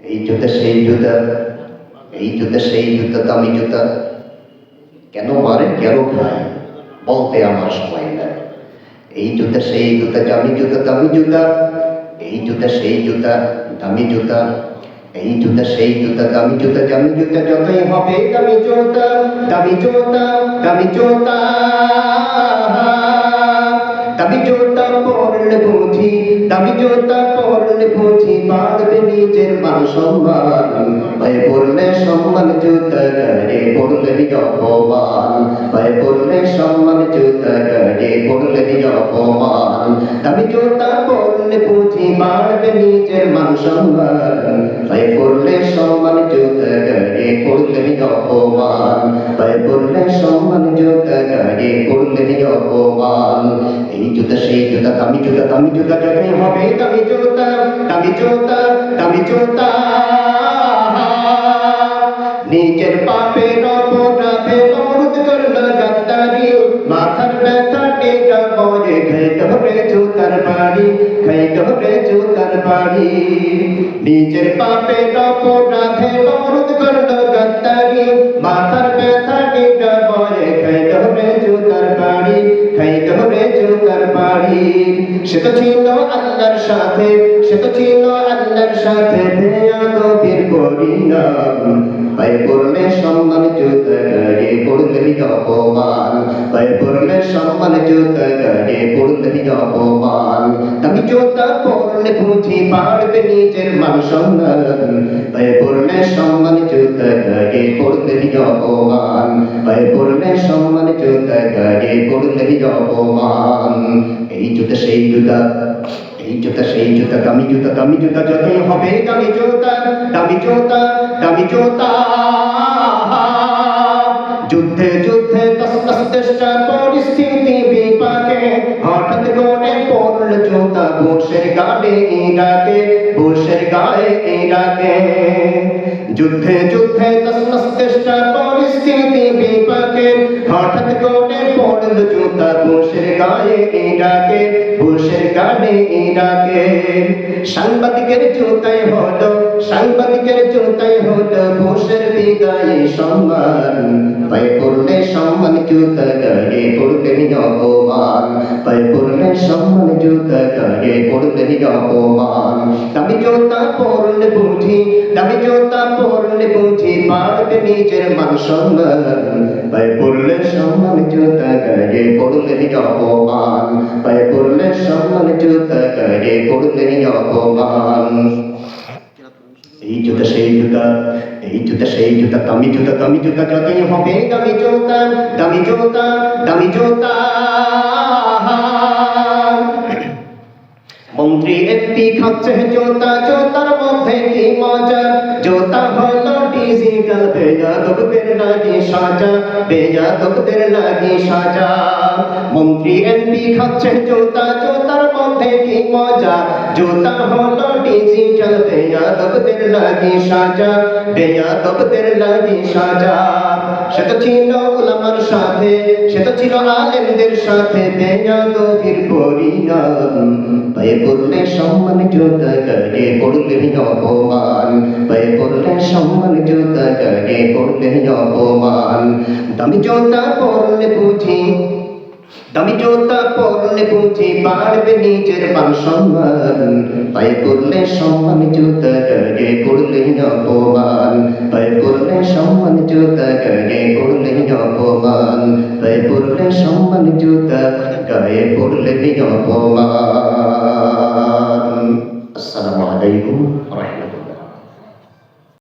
এই জুতা সেই জুতা এই জুতা সেই জুতা দামি জুতা কেন মারে? কেন খায়? বলতে আমার সময় নাই। এই জুতা সেই জুতা দামি জুতা দামি জুতা এই জুতা সেই জুতা দামি জুতা এই জুতা সেই জুতা দামি জুতা দামি জুতা যতই হবে, দামি জুতা দামি জুতা দামি জুতা দামি জুতা পরলে বুঝি, দামি জুতা পরলে বুঝি বাড়বে নিজের মান সম্মান। ভাই পড়লে সম্মান জুতা গাড়ি পড়লে অপমান। ভাই পড়লে সম্মান জুতা গাড়ি পড়লে অপমান। দামি জুতা পরলে বুঝি বাড়বে নিজের মান সম্মান। ভাই পড়লে সম্মান জুতা জুতা, দামি জুতা যতই হবে, দামি জুতা দামি জুতা দামি জুতা। নিজের পাপের অপরাধে অনুরোধ করল গাদ্দারি মাথার ব্যথা টেকা হবে জুতার বাড়ি হবে জুতার বাড়ি। নিজের করল গাদ্দারি মাথার ব্যথা টেকা হবে জুতার বাড়ি হবে জুতার বাড়ি। সে তো ছিল আল্লাহর সাথে সে তো ছিল আল্লাহর সাথে বেয়াদবির পরিণাম পায়ে পড়লে সম্মান জুতা গাড়ি পড়লে অপমান। পায়ে পড়লে সম্মান জুতা গাড়ি পড়লে অপমান। আমি জুতা পড়লে বুঝি পারবে নিজের মান সম্মান। পায়ে পড়লে সম্মান জুতা গাড়ি পড়লে অপমান। পায়ে পড়লে সম্মান জুতা গাড়ি পড়লে অপমান। এই জুতা, সেই জুতা, এই জুতা, সেই জুতা, দামি জুতা দামি জুতা যতই হবে, দামি জুতা দামি জুতা দামি জুতা। যুদ্ধে যুদ্ধে চেষ্টা পরিস্থিতি বিপাকে, হঠাৎ গড়ে পড়ল জুতা ঘোষের গাড়ে ইরাকে ঘোষের গায়ে ইরাকে। যুদ্ধে যুদ্ধে তসনস পরিস্থিতি বিপাকে হঠাৎ গড়ে পড়ল জুতা, ঘোষের গায়ে ইরাকে ঘোষের গাড়ে ইরাকে সাংবাদিকের জুতায় হলো, সাংবাদিকের জুতায় হলো ঘোষের বিদায় সম্মান। সম্মান জুতা গায়ে পড়লে অপমান পায়ে পড়লে সম্মান জুতা গায়ে পড়লে অপমান। দামি জুতা পড়লে বুঝি, দামি জুতা পড়লে বুঝি পারবে নিজের মান সম্মান। পড়লে সম্মান জুতা গায়ে পড়লে অপমান পড়লে সম্মান জুতা গায়ে পড়লে অপমান। এই জুতা, সেই জুতা, এই জুতা, সেই জুতা, দামি জুতা দামি জুতা যতই হবে, দামি জুতা দামি জুতা দামি জুতা। মন্ত্রী একটি খাচ্ছে জোতা, জোতার মধ্যে কি মজা? জোতা হলো ডিজিটাল বেজা দোকদের লাগি সাজা বেজা দোকদের লাগি সাজা। মন্ত্রী এমপি খাচ্ছে জোতা, জোতার মধ্যে কি মজা জোতা হলো ডিজিটাল বেজা দোকদের লাগি সাজা বেজা দোকদের লাগি সাজা সে তো ছিল উলামার সাথে সে তো ছিল আলেমদের সাথে বেজা দবির পরিণাম পায়ে পড়লে সম্মান জোতা গায়ে পড়লে অপমান পায়ে পড়লে সম্মান জোতা গায়ে পড়লে অপমান দামি জোতা পড়লে বুঝি দামি জোতা পরলে বুঝি বাড়বে নিজের মান সম্মান। পায়ে পড়লে সম্মান জুতা গায়ে পড়লে অপমান? পায়ে পড়লে সম্মান জুতা গায়ে পড়লে অপমান? পায়ে পড়লে সম্মান জুতা গায়ে পড়লে অপমান? আসসালামু আলাইকুম